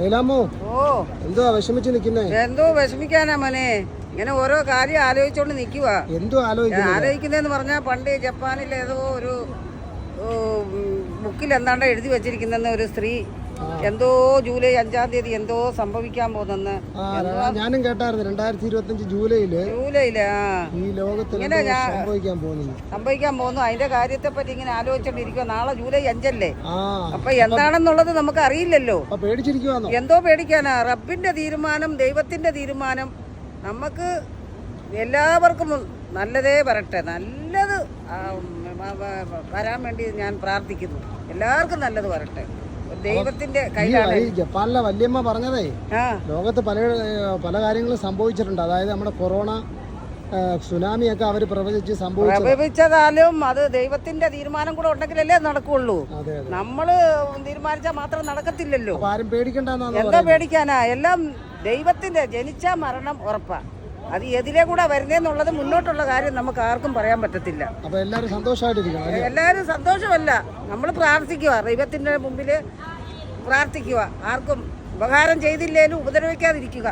ലൈലാമ്മോ ഓ. എന്തുവാ വിഷമിച്ച് നിൽക്കുന്നേ? എന്തോ വിഷമിക്കാനാ മോനെ. ഇങ്ങനെ ഓരോ കാര്യം ആലോചിച്ചോണ്ട് നിൽക്കുക എന്തോ ആലോചിക്കുന്നത്? ആലോചിക്കുന്നതെന്ന് പറഞ്ഞാൽ പണ്ട് ജപ്പാനിൽ ഏതോ ഒരു ബുക്കിൽ എന്താണ്ട് എഴുതി വെച്ചിരിക്കുന്ന ഒരു സ്ത്രീ എന്തോ ജൂലൈ അഞ്ചാം തീയതി എന്തോ സംഭവിക്കാൻ പോകുന്നെന്ന്. ആ ഞാനും കേട്ടായിരുന്നു. രണ്ടായിരത്തി ഇരുപത്തി അഞ്ച് ജൂലൈയിൽ ജൂലൈയിൽ ഈ ലോകത്തിൽ സംഭവിക്കാൻ പോകുന്നു. സംഭവിക്കാൻ പോകുന്നു. അതിന്റെ കാര്യത്തെ പറ്റി ഇങ്ങനെ ആലോചിച്ചോണ്ടിരിക്കുക നാളെ ജൂലൈ അഞ്ചല്ലേ? അപ്പൊ എന്താണെന്നുള്ളത് നമുക്ക് അറിയില്ലല്ലോ എന്തോ പേടിക്കാനാ. റബ്ബിന്റെ തീരുമാനം ദൈവത്തിന്റെ തീരുമാനം. നമുക്ക് എല്ലാവർക്കും നല്ലതേ വരട്ടെ. നല്ലത് വരാൻ വേണ്ടി ഞാൻ പ്രാർത്ഥിക്കുന്നു. എല്ലാവർക്കും നല്ലത് വരട്ടെ. ദൈവത്തിന്റെ കയ്യിലാണ്. ഈ ജപ്പാനിലെ വല്യമ്മ പറഞ്ഞതേ ലോകത്ത് പല പല കാര്യങ്ങളും സംഭവിച്ചിട്ടുണ്ട്. അതായത് നമ്മുടെ കൊറോണ സുനാമി ഒക്കെ അവർ പ്രവചിച്ച് സംഭവിച്ചതാലും അത് ദൈവത്തിന്റെ തീരുമാനം കൂടെ ഉണ്ടെങ്കിലല്ലേ നടക്കുള്ളൂ. നമ്മൾ തീരുമാനിച്ചാൽ മാത്രം നടക്കത്തില്ലല്ലോ. ആരും പേടിക്കണ്ട എന്താ പേടിക്കാനാ? എല്ലാം ദൈവത്തിന്റെ ജനിച്ച മരണം ഉറപ്പാ. അത് എതിരെ കൂടെ വരുന്നേന്നുള്ളത് മുന്നോട്ടുള്ള കാര്യം നമുക്ക് ആർക്കും പറയാൻ പറ്റത്തില്ല. അപ്പൊ എല്ലാരും സന്തോഷമായിട്ടിരിക്കും എല്ലാവരും സന്തോഷമല്ല. നമ്മൾ പ്രാർത്ഥിക്കുക ദൈവത്തിന്റെ മുമ്പിൽ പ്രാർത്ഥിക്കുക ആർക്കും ഉപകാരം ചെയ്തില്ലേലും ഉപദ്രവിക്കാതിരിക്കുക.